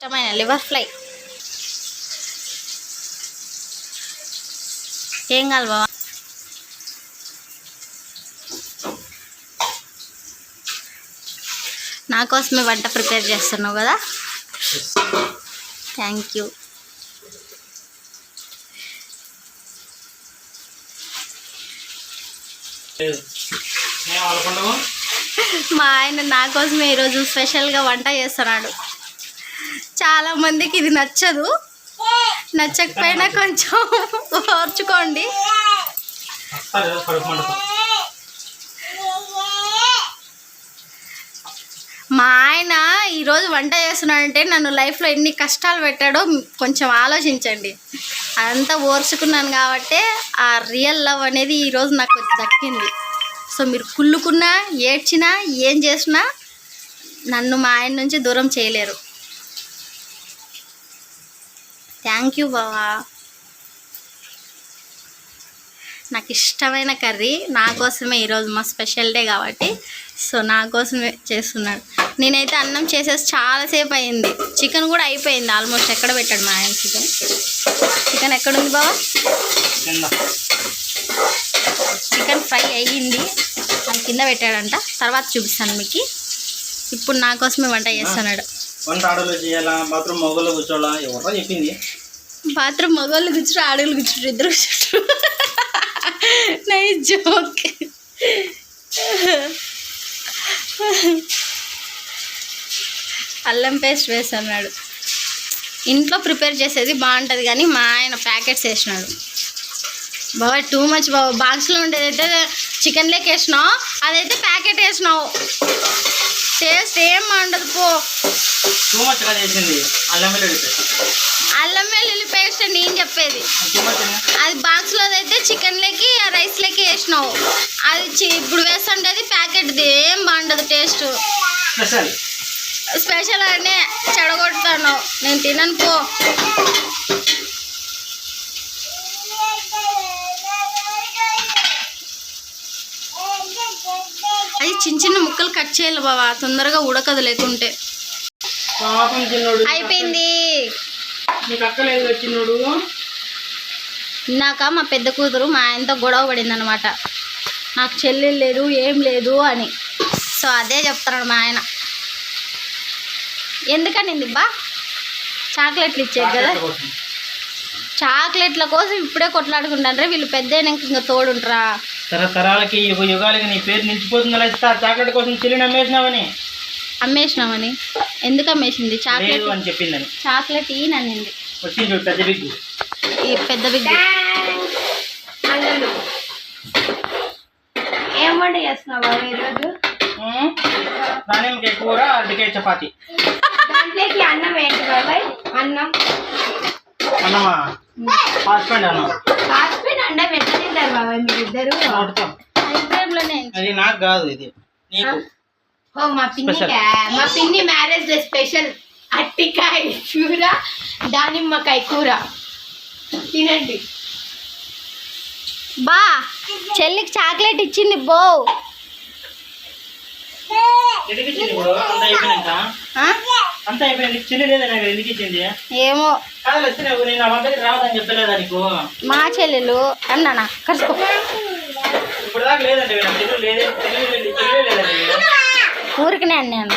ఇష్టమైన liver fly. ఏం కావాలి బావా? నా కోసమే వంట ప్రిపేర్ చేస్తున్నావు కదా? థ్యాంక్ యూ మా ఆయన నా కోసమే ఈరోజు స్పెషల్గా వంట చేస్తున్నాడు. చాలా మందికి ఇది నచ్చదు. నచ్చకపోయినా కొంచెం ఓర్చుకోండి. మా ఆయన ఈరోజు వంట చేస్తున్నాడంటే నన్ను లైఫ్లో ఎన్ని కష్టాలు పెట్టాడో కొంచెం ఆలోచించండి. అదంతా ఓర్చుకున్నాను కాబట్టి ఆ రియల్ లవ్ అనేది ఈరోజు నాకు దక్కింది. సో మీరు కుళ్ళుకున్నా ఏడ్చినా ఏం చేసినా నన్ను మా ఆయన నుంచి దూరం చేయలేరు. థ్యాంక్ యూ బావా నాకు ఇష్టమైన కర్రీ నా కోసమే ఈరోజు మా స్పెషల్ డే కాబట్టి సో నా కోసమే చేస్తున్నాడు. నేనైతే అన్నం చేసేసి చాలాసేపు అయింది. చికెన్ కూడా అయిపోయింది ఆల్మోస్ట్. ఎక్కడ పెట్టాడు మా ఆయన చికెన్? చికెన్ ఎక్కడుంది బావా? చికెన్ ఫ్రై అయ్యింది. అది కింద పెట్టాడంట. తర్వాత చూపిస్తాను మీకు. ఇప్పుడు నా కోసమే వంట చేస్తున్నాడు. వంట ఆడలో చేయాలా? బాత్రూమ్ మొగలు కూర్చోవాలా? ఎవరో చెప్పింది. బాత్రూమ్ మగవాళ్ళు కూర్చుంటారు ఆడవాళ్ళు కూర్చుంటారు ఇద్దరు కూర్చుంటారు నై జోక్ అల్లం పేస్ట్ వేసన్నాడు. ఇంట్లో ప్రిపేర్ చేసేది బాగుంటుంది కానీ మా ఆయన ప్యాకెట్స్ వేసినాడు. బాబా టూ మచ్ బాబా బాక్స్లో ఉండేదైతే చికెన్ లెక్క వేసినావు అదైతే ప్యాకెట్ వేసినావు. టేస్ట్ ఏం బాగుండదు పో. అల్లం నేను చెప్పేది. అది బాక్స్లో అయితే చికెన్ లెక్కి రైస్ లెక్కి వేసినావు. అది ఇప్పుడు వేస్తుంటే అది ప్యాకెట్ది ఏం బాగుండదు టేస్ట్ స్పెషల్ అనే చెడగొడతాను నేను తినను పో. అది చిన్న చిన్న ముక్కలు కట్ చేయాలి బావా తొందరగా ఉడకదు లేకుంటే. అయిపోయింది. నీకు అక్కలేదు వచ్చినోడు. ఇందాక మా పెద్ద కూతురు మా ఆయనతో గొడవ పడింది అనమాట నాకు చెల్లెలు లేదు ఏం లేదు అని. సో అదే చెప్తున్నాడు మా ఆయన. ఎందుకనింది బా చాక్లెట్లు ఇచ్చేది కదా. చాక్లెట్ల కోసం. ఇప్పుడే కొట్లాడుకుంటారే వీళ్ళు పెద్ద అయినాక ఇంకా తోడుంటారా తరతరాలకి యుగ యుగాలకి నీ పేరు నిలిచిపోతుంది అలా ఇస్తా చాక్లెట్ కోసం చెల్లిని అమ్మేసినావని. అమ్మేసినామని ఎందుకు అమ్మేసింది? చాక్లెట్ అని చెప్పిందని. చాక్లెట్ ఈయననింది. వచ్చింది చూడు పెద్ద బిగ్గు ఈ పెద్ద బిగ్. ఏం వంట చేస్తున్నావు ఈరోజు? దానిమ్మకాయ కూర అరటికాయ చపాతి. దాంట్లోకి అన్నం ఏంటి బాబాయ్ అన్నం. అన్నమా? పాస్పోండ్ అన్నం. హాస్పిటల్ అన్నం ఎట్లా తింటారు బాబాయ్ మీరిద్దరు అది నాకు కాదు ఇది. నీకు. ఓ మా పిన్నికా మా పిన్ని మ్యారేజ్ డే స్పెషల్. అట్టికాయ కూర దానిమ్మకాయ కూర. తినండి. బా చెల్లికి చాక్లెట్ ఇచ్చింది బో. ఏమో. మా చెల్లెలు అన్నానా? కలుసుకో అన్నకూడదా నేను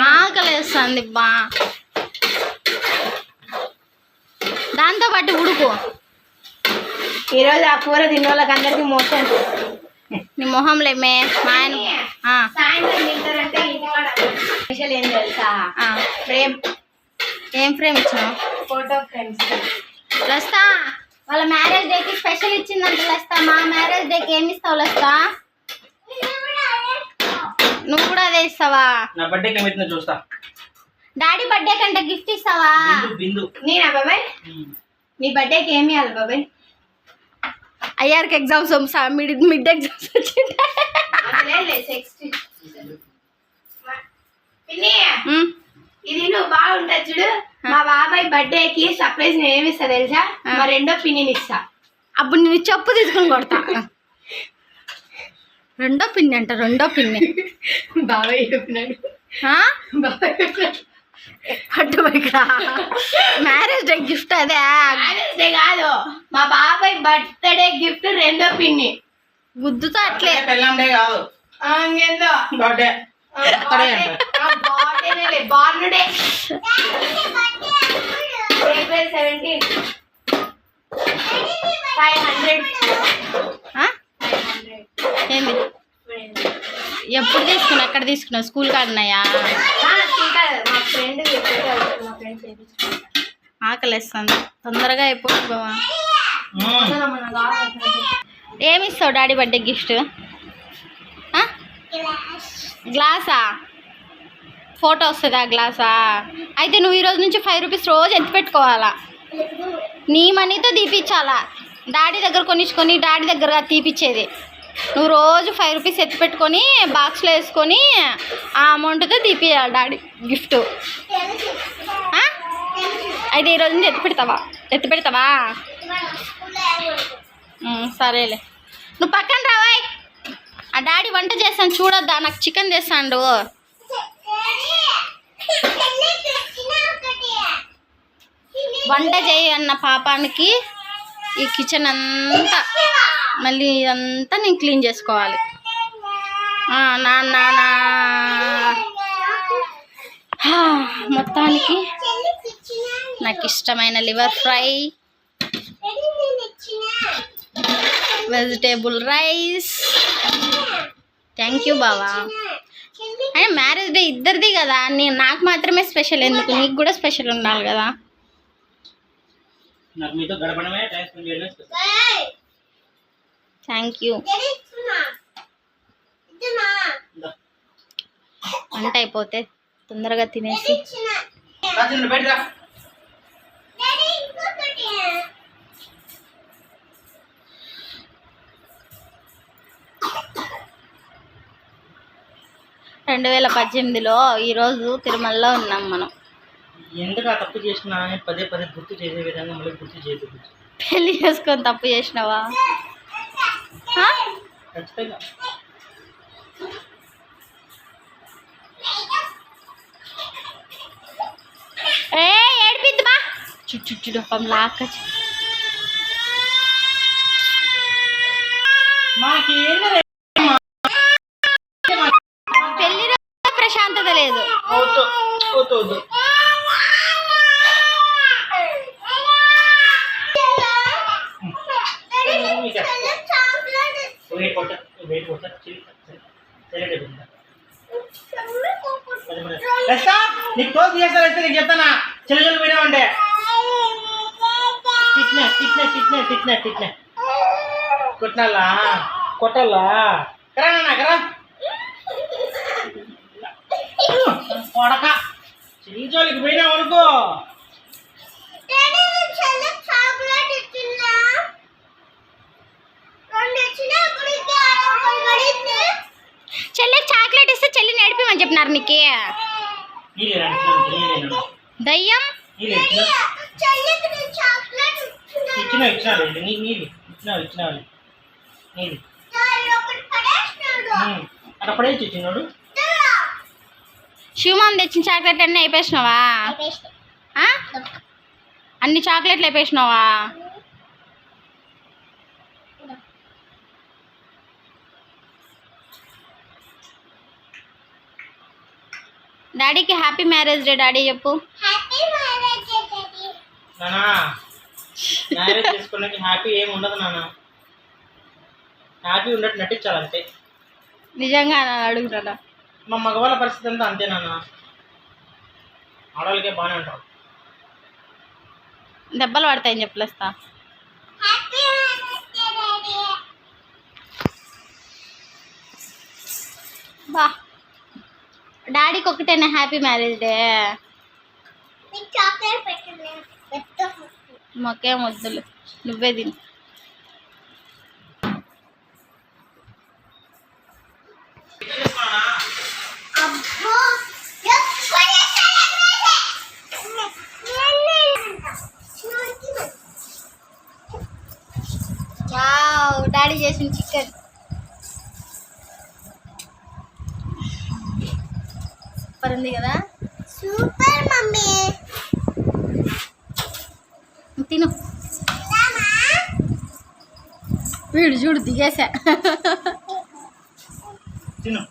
ఆకలేస్తుంది బా. దాంతో పాటు ఉడుకు. ఈరోజు ఆ కూర తిన్న వాళ్ళకి అందరికి మోషన్ నీ మొహంలేమే మా ఆయన స్పెషల్ ఏం తెలుసా? ఆ. ఫ్రేమ్. ఏం ఫ్రేమ్ ఇచ్చినావు? Photo frames. లస్తా. వాళ్ళ మ్యారేజ్ డేకి స్పెషల్ ఇచ్చిందంట లస్తా. మా మ్యారేజ్ డేకి ఏమి ఇస్తావు లస్తా? నువ్వు కూడా అదే ఇస్తావా? నా బర్త్డేకి ఏమైతుందో చూస్తా. డాడీ బర్త్డే కంటే గిఫ్ట్ ఇస్తావా? బిందు బిందు. నేనా బాబాయ్. నీ బర్త్డేకి ఏమి ఇవ్వాలి బాబాయ్? అయ్యారికి ఎగ్జామ్స్ మిడ్ మిడ్ ఎగ్జామ్స్ వచ్చింది ఇది నువ్వు బాగుంటది చూడు. మా బాబాయ్ బర్త్డేకి సర్ప్రైజ్ నేను ఏమి ఇస్తా తెలుసా? మా రెండో పిన్నిని ఇస్తా. అప్పుడు నేను చెప్పు తీసుకొని కొడతా. రెండో పిన్ని అంట రెండో పిన్ని. బాబాయ్ చెప్పినాడు మ్యారేజ్ డే గిఫ్ట్ అదే. Father's Day కాదు మా బాబాయ్ బర్త్డే గిఫ్ట్ రెండో పిన్ని. గుద్దుతో అట్లే. పెళ్ళండే కాదు. ఇంకేందో? బర్త్డే. బార్నుడే ఏప్రిల్ సెవెంటీన్ ఫైవ్ హండ్రెడ్ ఆ? ఏంది ఎప్పుడు తీసుకున్నావు ఎక్కడ తీసుకున్నావు స్కూల్ కాడున్నాయా ఆకలిస్తుంది. తొందరగా అయిపోతుంది బావా. ఏమి ఇస్తావు డాడీ బర్త్డే గిఫ్ట్? గ్లాసా? ఫోటో వస్తుందా గ్లాసా? అయితే నువ్వు ఈరోజు నుంచి ఫైవ్ రూపీస్ రోజు ఎత్తి పెట్టుకోవాలా? నీ మనీతో తీపిచ్చాలా? డాడీ దగ్గర కొనిచ్చుకొని డాడీ దగ్గర తీపిచ్చేది. నువ్వు రోజు ఫైవ్ రూపీస్ ఎత్తి పెట్టుకొని బాక్స్లో వేసుకొని ఆ అమౌంట్తో తీపియాలి డాడీ. గిఫ్ట్ అయితే ఈ నుంచి ఎత్తి పెడతావా? ఎత్తి పెడతావా? సరేలే. నువ్వు పక్కన రావాయ్. ఆ డాడీ వంట చేస్తాను చూడొద్దా? నాకు చికెన్ చేస్తాడు. వంట చేయన్న పాపానికి ఈ కిచెన్ అంతా మళ్ళీ ఇదంతా నేను క్లీన్ చేసుకోవాలి. నాన్న నా నా నా మొత్తానికి నాకు ఇష్టమైన liver fry. Vegetable rice. Thank you బావా. అంటే మ్యారేజ్ డే ఇద్దరిది కదా. నేను నాకు మాత్రమే స్పెషల్. ఎందుకు? నీకు కూడా స్పెషల్ ఉండాలి కదా. Thank you. వంట అయిపోతే తొందరగా తినేసి. రెండు వేల పద్దెనిమిదిలో ఈరోజు తిరుమలలో ఉన్నాం మనం. ఎందుకు ఆ తప్పు చేసినా అని పదే పదే గుర్తు చేసే విధంగా మళ్ళీ గుర్తు చేయదు పెళ్ళి చేసుకొని తప్పు చేసినావా? ఖచ్చితంగా ఏ ఏడిపిద్దు బా చుట్టు చుట్టు పాపం లాక్క మాకి వెయిట్ కొట్ట వెయిట్ కొట్ట సైలెంట్ లెస్తా నీకు టోస్ చేస్తారు అయితే నీకు చెప్తానా? చిల్లలు పోయినావంటే తిట్నే తిట్నే కొట్టాలా కొట్టాలా? కరా నాన్న కరా. కొడక చిల్లిజోలికి పోయినావు అనుకో. చెల్లికి చాక్లెట్ ఇస్తే చెల్లిని నడిపిమని చెప్పినారు నీకే. దయ్యం? శివమాన్ తెచ్చిన చాక్లెట్ అన్నీ అయిపోయినావా ఆ? అన్ని చాక్లెట్లు అయిపోయినావా? డాడీకి హ్యాపీ మ్యారేజ్ డే డాడీ చెప్పు. నానా మ్యారేజ్ చేసుకోవడానికి హ్యాపీ ఏమి ఉండదు నాన్న హ్యాపీ ఉన్నట్టు నటించాలంతే. నిజంగా అడుగుతాడా మా మగవాళ్ళ పరిస్థితి అంతా అంతే నాన్న ఆడవాళ్ళకే బాగానే ఉంటారు దెబ్బలు పడతాయని చెప్పలేస్తా. బా. డాడీకి ఒకటేనా? హ్యాపీ మ్యారేజ్ డే మాకేం వద్దులు. నువ్వే తిను వావ్ డాడీ చేసిన చికెన్ సూపర్ ఉంది కదా? Super mummy. తిను. వీడు చూడు దిగేసా తిను.